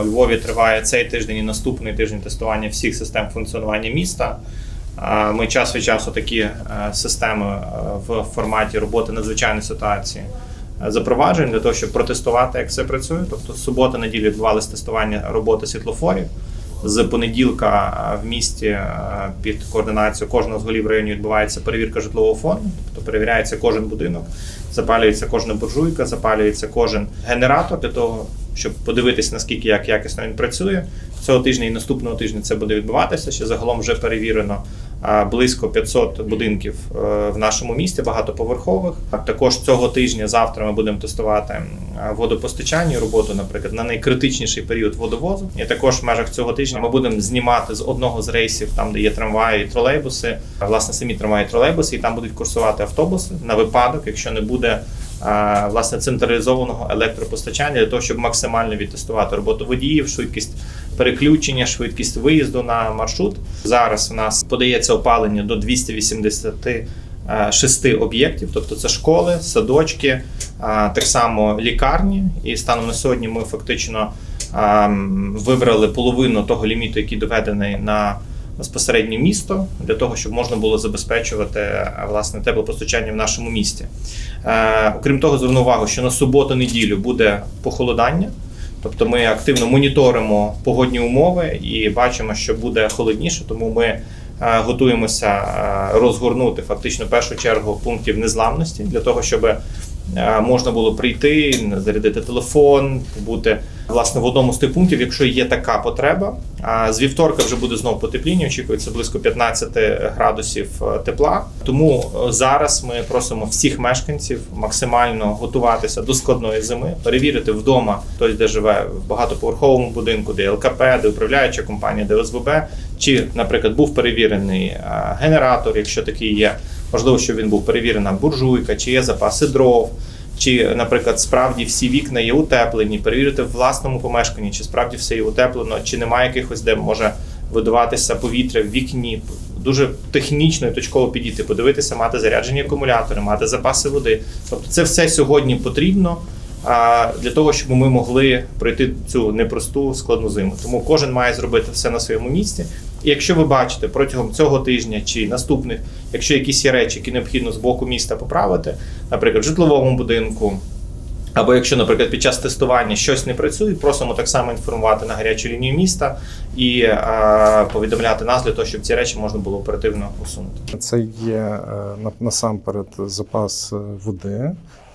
У Львові триває цей тиждень і наступний тиждень тестування всіх систем функціонування міста. Ми час від часу такі е, системи е, в форматі роботи надзвичайної ситуації е, запроваджуємо для того, щоб протестувати, як все працює. Тобто, субота, неділю відбувалися тестування роботи світлофорів. З понеділка в місті під координацією кожного з голів районів відбувається перевірка житлового фонду, тобто перевіряється кожен будинок, запалюється кожна буржуйка, запалюється кожен генератор для того, щоб подивитися, наскільки як якісно він працює. Цього тижня і наступного тижня це буде відбуватися. Ще загалом вже перевірено близько 500 будинків е, в нашому місті, багатоповерхових. А Також цього тижня, завтра ми будемо тестувати водопостачання роботу, наприклад, на найкритичніший період водовозу. І також в межах цього тижня ми будемо знімати з одного з рейсів, там де є трамваї і тролейбуси, власне самі трамваї і тролейбуси, і там будуть курсувати автобуси на випадок, якщо не буде власне централізованого електропостачання для того, щоб максимально відтестувати роботу водіїв, швидкість переключення, швидкість виїзду на маршрут. Зараз у нас подається опалення до 286 об'єктів, тобто це школи, садочки, так само лікарні. І станом на сьогодні ми фактично вибрали половину того ліміту, який доведений на безпосередньо місто, для того, щоб можна було забезпечувати а, власне теплопостачання в нашому місті. Е, окрім того, зверну увагу, що на суботу-неділю буде похолодання. Тобто ми активно моніторимо погодні умови і бачимо, що буде холодніше, тому ми е, готуємося е, розгорнути фактично першу чергу пунктів незламності для того, щоб е, можна було прийти, зарядити телефон, бути власне в одному з тих пунктів, якщо є така потреба. А з вівторка вже буде знову потепління, очікується близько 15 градусів е, тепла. Тому е, зараз ми просимо всіх мешканців максимально готуватися до складної зими, перевірити вдома, той, де живе в багатоповерховому будинку, де ЛКП, де управляюча компанія, де ОСББ, чи, наприклад, був перевірений е, генератор, якщо такий є. Можливо, щоб він був перевірена буржуйка, чи є запаси дров, чи, наприклад, справді всі вікна є утеплені, перевірити в власному помешканні, чи справді все є утеплено, чи немає якихось, де може видаватися повітря в вікні. Дуже технічно і точково підійти, подивитися, мати заряджені акумулятори, мати запаси води. Тобто, це все сьогодні потрібно для того, щоб ми могли пройти цю непросту складну зиму. Тому кожен має зробити все на своєму місці. Якщо ви бачите протягом цього тижня чи наступних, якщо якісь є речі, які необхідно з боку міста поправити, наприклад, в житловому будинку. Або якщо, наприклад, під час тестування щось не працює, просимо так само інформувати на гарячу лінію міста і е, повідомляти нас для того, щоб ці речі можна було оперативно усунути. Це є е, насамперед запас е, води.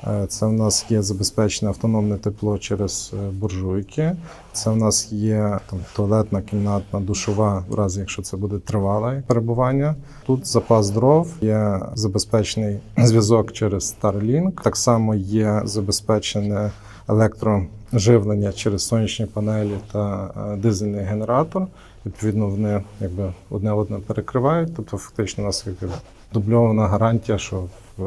Е, Це в нас є забезпечене автономне тепло через е, буржуйки. Це в нас є там туалетна, кімнатна, душова, в разі якщо це буде тривале перебування. Тут запас дров, є забезпечений зв'язок через Starlink. Так само є забезпечене електроживлення через сонячні панелі та е, дизельний генератор. Відповідно, вони якби одне одне перекривають. Тобто, фактично, у нас якби дубльована гарантія, що е,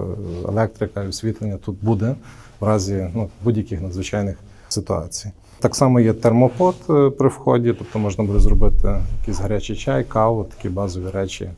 електрика і освітлення тут буде в разі ну, будь-яких надзвичайних ситуацій. Так само є термопод е, при вході, тобто можна буде зробити якийсь гарячий чай, каву, такі базові речі